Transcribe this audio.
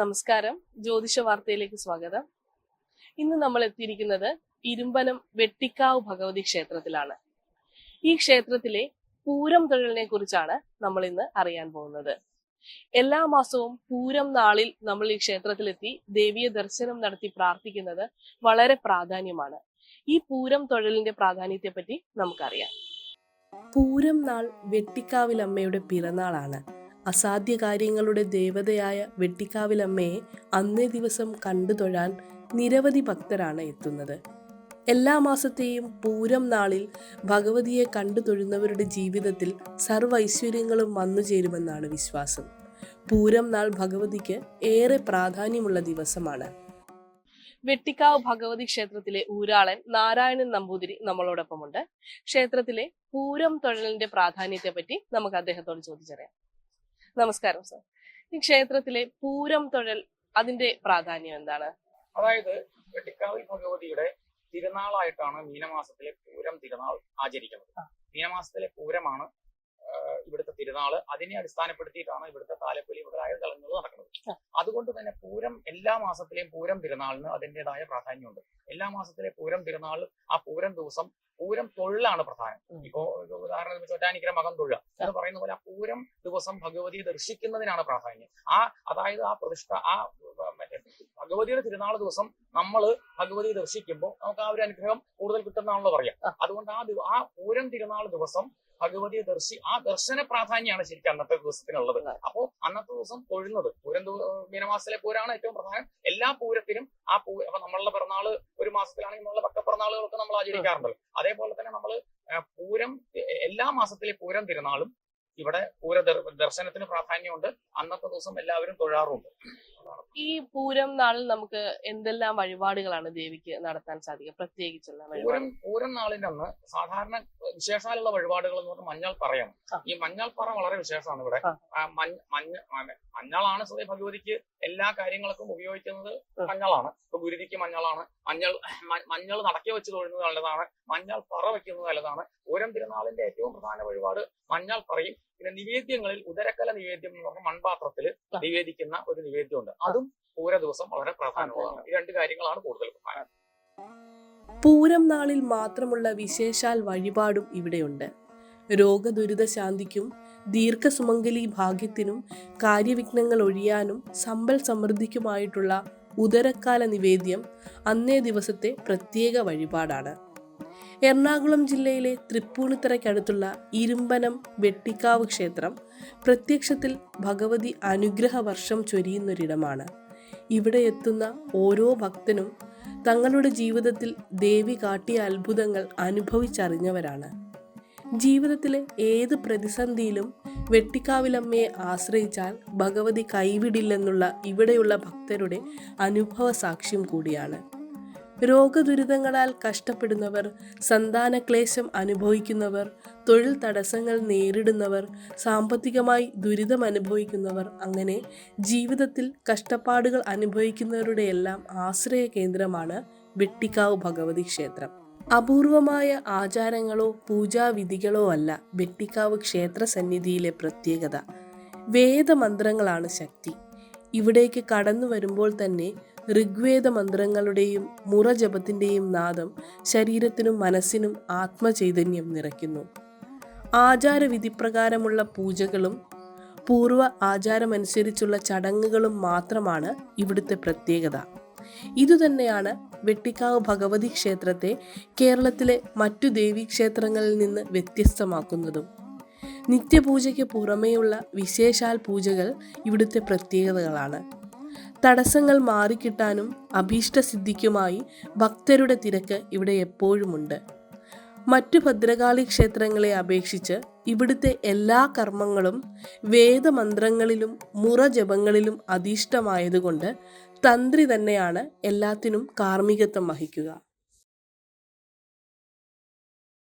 നമസ്കാരം. ജ്യോതിഷ വാർത്തയിലേക്ക് സ്വാഗതം. ഇന്ന് നമ്മൾ എത്തിയിരിക്കുന്നത് ഇരുമ്പനം വെട്ടിക്കാവ് ഭഗവതി ക്ഷേത്രത്തിലാണ്. ഈ ക്ഷേത്രത്തിലെ പൂരം തൊഴിലിനെ കുറിച്ചാണ് നമ്മൾ ഇന്ന് അറിയാൻ പോകുന്നത്. എല്ലാ മാസവും പൂരം നാളിൽ നമ്മൾ ഈ ക്ഷേത്രത്തിലെത്തി ദേവിയെ ദർശനം നടത്തി പ്രാർത്ഥിക്കുന്നത് വളരെ പ്രാധാന്യമാണ്. ഈ പൂരം തൊഴിലിന്റെ പ്രാധാന്യത്തെ പറ്റി നമുക്കറിയാം. പൂരം നാൾ വെട്ടിക്കാവിലമ്മയുടെ പിറന്നാളാണ്. അസാധ്യ കാര്യങ്ങളുടെ ദേവതയായ വെട്ടിക്കാവിലമ്മയെ അന്നേ ദിവസം കണ്ടു തൊഴാൻ നിരവധി ഭക്തരാണ് എത്തുന്നത്. എല്ലാ മാസത്തെയും പൂരം നാളിൽ ഭഗവതിയെ കണ്ടു തൊഴുന്നവരുടെ ജീവിതത്തിൽ സർവൈശ്വര്യങ്ങളും വന്നു ചേരുമെന്നാണ് വിശ്വാസം. പൂരം നാൾ ഭഗവതിക്ക് ഏറെ പ്രാധാന്യമുള്ള ദിവസമാണ്. വെട്ടിക്കാവ് ഭഗവതി ക്ഷേത്രത്തിലെ ഊരാളൻ നാരായണൻ നമ്പൂതിരി നമ്മളോടൊപ്പമുണ്ട്. ക്ഷേത്രത്തിലെ പൂരം തൊഴിലിന്റെ പ്രാധാന്യത്തെ പറ്റി നമുക്ക് അദ്ദേഹത്തോട് ചോദിച്ചറിയാം. നമസ്കാരം സർ ഈ ക്ഷേത്രത്തിലെ പൂരം തൊഴൽ അതിന്റെ പ്രാധാന്യം എന്താണ്? അതായത് വെട്ടിക്കാവിൽ ഭഗവതിയുടെ തിരുനാളായിട്ടാണ് മീനമാസത്തിലെ പൂരം തിരുനാൾ ആചരിക്കുന്നത്. മീനമാസത്തിലെ പൂരമാണ് ഇവിടുത്തെ തിരുനാൾ. അതിനെ അടിസ്ഥാനപ്പെടുത്തിയിട്ടാണ് ഇവിടുത്തെ താലപ്പൊലി മുതലായ ചടങ്ങുകൾ നടക്കുന്നത്. അതുകൊണ്ട് തന്നെ പൂരം എല്ലാ മാസത്തിലെയും പൂരം തിരുനാളിന് അതിന്റെതായ പ്രാധാന്യമുണ്ട്. എല്ലാ മാസത്തിലെ പൂരം തിരുനാൾ ആ പൂരം ദിവസം പൂരം തൊഴിലാണ് പ്രധാനം. ഇപ്പോ ഉദാഹരണം ഉദാഹരണത്തിന് ചോറ്റാനിക്കര മകം തൊഴിൽ എന്ന് പറയുന്ന പോലെ ആ. പൂരം ദിവസം ഭഗവതിയെ ദർശിക്കുന്നതിനാണ് പ്രാധാന്യം. ആ അതായത് ആ പ്രതിഷ്ഠ ആ മറ്റേ ഭഗവതിയുടെ തിരുനാൾ ദിവസം നമ്മൾ ഭഗവതിയെ ദർശിക്കുമ്പോൾ നമുക്ക് ആ ഒരു അനുഗ്രഹം കൂടുതൽ കിട്ടുന്നതാണല്ലോ പറയാം. അതുകൊണ്ട് ആ ആ പൂരം തിരുനാൾ ദിവസം ഭഗവതിയെ ദർശി ആ ദർശന പ്രാധാന്യമാണ് ശരിക്കും അന്നത്തെ ദിവസത്തിനുള്ളത്. അപ്പോൾ അപ്പോ അന്നത്തെ ദിവസം തൊഴുന്നത് പൂരം മീനമാസത്തിലെ പൂരാണ് ഏറ്റവും പ്രധാനം. എല്ലാ പൂരത്തിനും ആ പൂ അപ്പൊ നമ്മളുടെ പിറന്നാൾ ഒരു മാസത്തിലാണെങ്കിൽ നമ്മളുടെ പക്കപ്പിറന്നാളുകളൊക്കെ നമ്മൾ ആചരിക്കാറുണ്ടല്ലോ. അതേപോലെ തന്നെ നമ്മൾ പൂരം എല്ലാ മാസത്തിലെ പൂരം തിരുനാളും ഇവിടെ പൂര ദർശനത്തിന് പ്രാധാന്യമുണ്ട്. അന്നത്തെ ദിവസം എല്ലാവരും തൊഴാറുമുണ്ട് ഈ പൂരം നാളിൽ നമുക്ക് എന്തെല്ലാം വഴിപാടുകളാണ് ദേവിക്ക് നടത്താൻ സാധിക്കുക? പ്രത്യേകിച്ചുള്ള പൂരം പൂരം നാളിന്റെ അന്ന് സാധാരണ വിശേഷാലുള്ള വഴിപാടുകൾ എന്ന് പറഞ്ഞാൽ മഞ്ഞൾ പറയാണ്. ഈ മഞ്ഞൾ പറ വളരെ വിശേഷമാണ് ഇവിടെ. മഞ്ഞളാണ് ശ്രീ ഭഗവതിക്ക് എല്ലാ കാര്യങ്ങൾക്കും ഉപയോഗിക്കുന്നത് മഞ്ഞളാണ്. ഇപ്പൊ ഗുരുതിക്ക് മഞ്ഞളാണ്. മഞ്ഞൾ മഞ്ഞൾ നടക്കി വെച്ച് തൊഴുന്നത് നല്ലതാണ്. മഞ്ഞൾ പറ വെക്കുന്നത് നല്ലതാണ്. പൂരം തിരുനാളിന്റെ ഏറ്റവും പ്രധാന വഴിപാട് മഞ്ഞൾ പറയും. പിന്നെ നിവേദ്യങ്ങളിൽ ഉദരക്കല നിവേദ്യം എന്ന് പറഞ്ഞ മൺപാത്രത്തിൽ. നിവേദിക്കുന്ന ഒരു നിവേദ്യമുണ്ട്. അതും പൂര ദിവസം വളരെ പ്രാധാന്യമുള്ളതാണ് ഈ രണ്ട് കാര്യങ്ങളാണ് കൂടുതൽ പ്രധാനം. പൂരം നാളിൽ മാത്രമുള്ള വിശേഷാൽ വഴിപാടും ഇവിടെയുണ്ട്. രോഗദുരിത ശാന്തിക്കും ദീർഘസുമംഗലി ഭാഗ്യത്തിനും കാര്യവിഘ്നങ്ങൾ ഒഴിയാനും സമ്പൽ സമൃദ്ധിക്കുമായിട്ടുള്ള ഉദരക്കാല നിവേദ്യം അന്നേ ദിവസത്തെ പ്രത്യേക വഴിപാടാണ്. എറണാകുളം ജില്ലയിലെ തൃപ്പൂണിത്തറയ്ക്കടുത്തുള്ള ഇരുമ്പനം വെട്ടിക്കാവ് ക്ഷേത്രം പ്രത്യക്ഷത്തിൽ ഭഗവതി അനുഗ്രഹ വർഷം ചൊരിയുന്നൊരിടമാണ്. ഇവിടെ എത്തുന്ന ഓരോ ഭക്തനും തങ്ങളുടെ ജീവിതത്തിൽ ദേവി കാട്ടിയ അത്ഭുതങ്ങൾ അനുഭവിച്ചറിഞ്ഞവരാണ്. ജീവിതത്തിലെ ഏത് പ്രതിസന്ധിയിലും വെട്ടിക്കാവിലമ്മയെ ആശ്രയിച്ചാൽ ഭഗവതി കൈവിടില്ലെന്നുള്ള ഇവിടെയുള്ള ഭക്തരുടെ അനുഭവ സാക്ഷ്യം കൂടിയാണ്. രോഗദുരിതങ്ങളാൽ കഷ്ടപ്പെടുന്നവർ സന്താനക്ലേശം അനുഭവിക്കുന്നവർ തൊഴിൽ തടസ്സങ്ങൾ നേരിടുന്നവർ സാമ്പത്തികമായി ദുരിതം അനുഭവിക്കുന്നവർ അങ്ങനെ ജീവിതത്തിൽ കഷ്ടപ്പാടുകൾ അനുഭവിക്കുന്നവരുടെ എല്ലാം ആശ്രയ കേന്ദ്രമാണ് വെട്ടിക്കാവ് ഭഗവതി ക്ഷേത്രം. അപൂർവമായ ആചാരങ്ങളോ പൂജാവിധികളോ അല്ല വെട്ടിക്കാവ് ക്ഷേത്ര സന്നിധിയിലെ പ്രത്യേകത. വേദമന്ത്രങ്ങളാണ് ശക്തി. ഇവിടേക്ക് കടന്നു വരുമ്പോൾ തന്നെ ഋഗ്വേദ മന്ത്രങ്ങളുടെയും മുറജപത്തിന്റെയും നാദം ശരീരത്തിനും മനസ്സിനും ആത്മചൈതന്യം നിറയ്ക്കുന്നു. ആചാരവിധിപ്രകാരമുള്ള പൂജകളും പൂർവ ആചാരമനുസരിച്ചുള്ള ചടങ്ങുകളും മാത്രമാണ് ഇവിടുത്തെ പ്രത്യേകത. ഇതുതന്നെയാണ് വെട്ടിക്കാവ് ഭഗവതി ക്ഷേത്രത്തെ കേരളത്തിലെ മറ്റു ദേവീക്ഷേത്രങ്ങളിൽ നിന്ന് വ്യത്യസ്തമാക്കുന്നതും. നിത്യപൂജയ്ക്ക് പുറമേയുള്ള വിശേഷാൽ പൂജകൾ ഇവിടുത്തെ പ്രത്യേകതകളാണ്. തടസ്സങ്ങൾ മാറിക്കിട്ടാനും അഭീഷ്ടസിദ്ധിക്കുമായി ഭക്തരുടെ തിരക്ക് ഇവിടെ എപ്പോഴുമുണ്ട്. മറ്റു ഭദ്രകാളി ക്ഷേത്രങ്ങളെ അപേക്ഷിച്ച് ഇവിടുത്തെ എല്ലാ കർമ്മങ്ങളും വേദമന്ത്രങ്ങളിലും മുറജപങ്ങളിലും അധീഷ്ടമായതുകൊണ്ട് തന്ത്രി തന്നെയാണ് എല്ലാത്തിനും കാർമ്മികത്വം വഹിക്കുക.